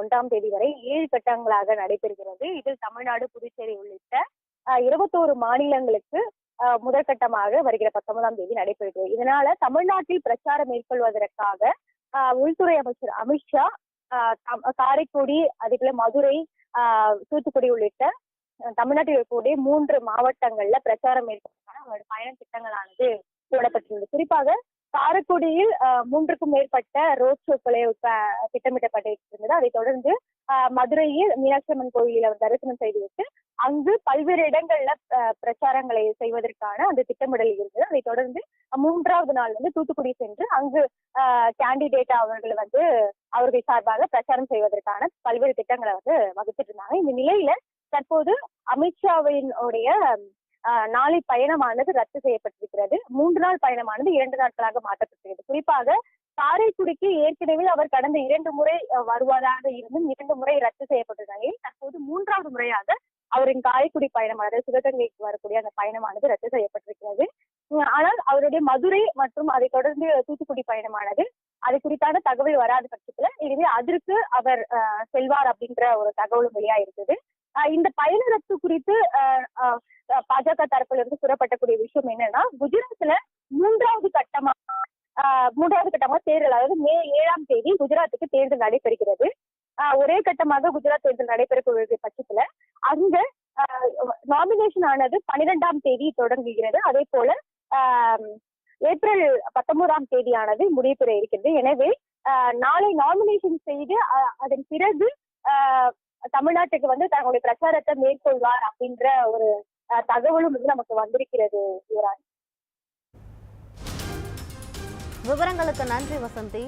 ஒன்றாம் தேதி வரை ஏழு கட்டங்களாக நடைபெறுகிறது. இதில் தமிழ்நாடு புதுச்சேரி உள்ளிட்ட இருபத்தோரு மாநிலங்களுக்கு முதற்கட்டமாக வருகிற பத்தொன்பதாம் தேதி நடைபெறுகிறது. இதனால தமிழ்நாட்டில் பிரச்சாரம் மேற்கொள்வதற்காக உள்துறை அமைச்சர் அமித்ஷா காரைக்குடி அதுக்குள்ள மதுரை தூத்துக்குடி உள்ளிட்ட தமிழ்நாட்டில் இருக்கக்கூடிய மூன்று மாவட்டங்கள்ல பிரச்சாரம் மேற்கொள்வதற்கான அவருடைய பயண திட்டங்களானது போடப்பட்டுள்ளது குறிப்பாக காரைக்குடியில் மூன்றுக்கும் மேற்பட்ட ரோட் ஷோக்களை ப- திட்டமிடப்பட்டிருந்தது அதைத் தொடர்ந்து அஹ், மதுரையில் மீனாட்சி அம்மன் கோயிலில் அவர் தரிசனம் செய்துவிட்டு அங்கு பல்வேறு இடங்கள்ல அஹ், பிரச்சாரங்களை செய்வதற்கான அந்த திட்டமிடல் இருந்தது. அதை தொடர்ந்து மூன்றாவது நாள் வந்து தூத்துக்குடி சென்று அங்கு கேண்டிடேட் அவர்கள் வந்து அவர்கள் சார்பாக பிரச்சாரம் செய்வதற்கான பல்வேறு திட்டங்களை வந்து வகுத்துட்டு இருந்தாங்க. இந்த நிலையில தற்போது அமித்ஷாவின் உடைய நாளை பயணமானது ரத்து செய்யப்பட்டிருக்கிறது. மூன்று நாள் பயணமானது இரண்டு நாட்களாக மாற்றப்பட்டிருக்கிறது. குறிப்பாக காரைக்குடிக்கு ஏற்கனவே அவர் கடந்த இரண்டு முறை வருவதாக இருந்தும் இரண்டு முறை ரத்து செய்யப்பட்ட நிலையில் தற்போது மூன்றாவது முறையாக அவரின் காரைக்குடி பயணமானது சிவகங்கைக்கு வரக்கூடிய அந்த பயணமானது ரத்து செய்யப்பட்டிருக்கிறது. ஆனால் அவருடைய மதுரை மற்றும் அதை தொடர்ந்து தூத்துக்குடி பயணமானது அது குறித்தான தகவல் வராத பட்சத்துல இதுவே அதற்கு அவர் அஹ், செல்வார் அப்படின்ற ஒரு தகவலும் வெளியா இருக்குது இந்த பயண ரத்து குறித்து அஹ், அஹ், பாஜக தரப்புல இருந்து கூறப்பட்டக்கூடிய விஷயம் என்னன்னா குஜராத்ல மூன்றாவது கட்டமா ஆஹ் மூன்றாவது கட்டமா தேர்தல் அதாவது மே ஏழாம் தேதி குஜராத்துக்கு தேர்தல் நடைபெறுகிறது. ஆஹ் ஒரே கட்டமாக குஜராத் தேர்தல் நடைபெறக்கூடிய பட்சத்துல அங்க நாமினேஷன் ஆனது பனிரெண்டாம் தேதி தொடங்குகிறது. அதே போல ஆஹ் ஏப்ரல் பத்தொன்பதாம் தேதியானது முடிவு பெற இருக்கிறது எனவே ஆஹ் நாளை நாமினேஷன் செய்து அதன் பிறகு ஆஹ் தமிழ்நாட்டுக்கு வந்து தங்களுடைய பிரச்சாரத்தை மேற்கொள்வார் அப்படின்ற ஒரு தகவலும் வந்து நமக்கு வந்திருக்கிறது யுவராஜ் விவரங்களுக்கு நன்றி வசந்தி.